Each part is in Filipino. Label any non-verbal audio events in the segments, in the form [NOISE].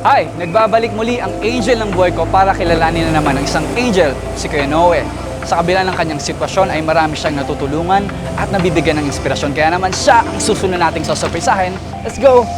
Hi! Nagbabalik muli ang angel ng buhay ko para kilalanin na naman ang isang angel, si Kuya Noe. Sa kabila ng kanyang sitwasyon ay marami siyang natutulungan at nabibigyan ng inspirasyon. Kaya naman siya ang susunod nating sasurprisahin. Let's go!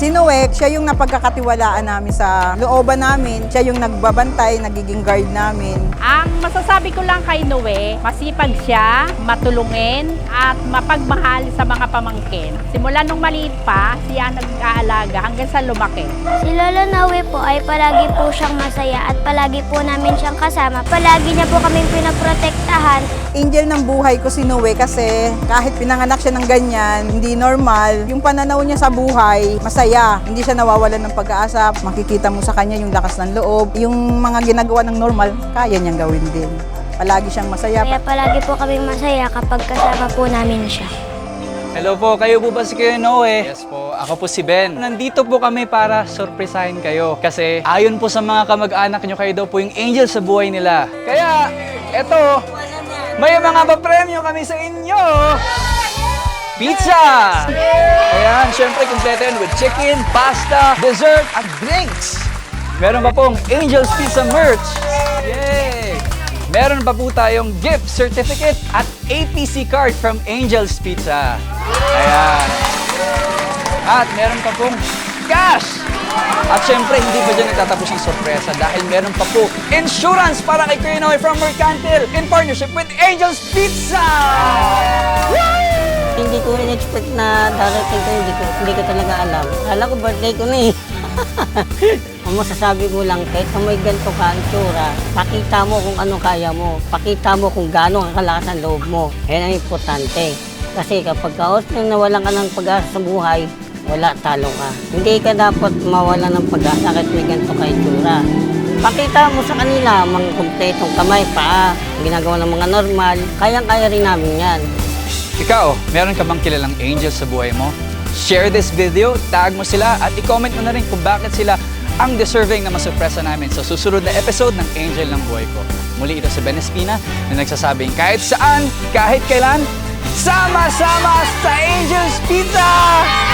Si Noe, siya yung napagkakatiwalaan namin sa looban namin. Siya yung nagbabantay, nagiging guard namin. Ang masasabi ko lang kay Noe, masipag siya, matulungin, at mapagmahal sa mga pamangkin. Simula nung maliit pa, siya nag-aalaga hanggang sa lumaki. Si Lola Nawe po ay palagi po siyang masaya at palagi po namin siyang kasama. Palagi niya po kaming pinaprotektahan. Angel ng buhay ko si Noe kasi kahit pinanganak siya ng ganyan, hindi normal. Yung pananaw niya sa buhay, masaya. Hindi siya nawawalan ng pag-aasa. Makikita mo sa kanya yung lakas ng loob. Yung mga ginagawa ng normal, kaya niyang gawin din. Palagi siyang masaya. Kaya palagi po kaming masaya kapag kasama po namin siya. Hello po, kayo po ba si Kuya Noe? Yes po, ako po si Ben. Nandito po kami para sorpresahin kayo. Kasi ayon po sa mga kamag-anak nyo, kayo daw po yung angel sa buhay nila. Kaya, eto, may mga papremyo kami sa inyo! Pizza! Ayan, syempre kumpleto yun with chicken, pasta, dessert, at drinks. Meron pa pong Angel's Pizza merch. Yay! Meron pa po tayong gift certificate at APC card from Angel's Pizza. Ayan. At meron pa pong cash! At syempre, hindi pa dyan nagtatapos ang sorpresa dahil meron pa po insurance para kay Kuya Noe from Mercantil in partnership with Angel's Pizza! Ko in-expect na darating ko, hindi ko, hindi ko talaga alam. Kala ko birthday ko na eh. [LAUGHS] Ang masasabi ko lang, kahit na may ganito ka ang tsura, pakita mo kung ano kaya mo. Pakita mo kung gaano ang kalakas ang loob mo. Yan ang importante. Kasi kapag kaos na nawalan ka ng pag-asa sa buhay, wala, talo ka. Hindi ka dapat mawala ng pag-asa kahit may ganito ka itsura. Pakita mo sa kanila, mga kumpletong kamay, paa, ginagawa ng mga normal, kayang-kaya rin namin yan. Ikaw, meron ka bang kilalang angel sa buhay mo? Share this video, tag mo sila at i-comment mo na rin kung bakit sila ang deserving na masurpresa namin sa susunod na episode ng Angel ng Buhay Ko. Muli ito si Ben Espina na nagsasabing kahit saan, kahit kailan, sama-sama sa Angel's Pizza!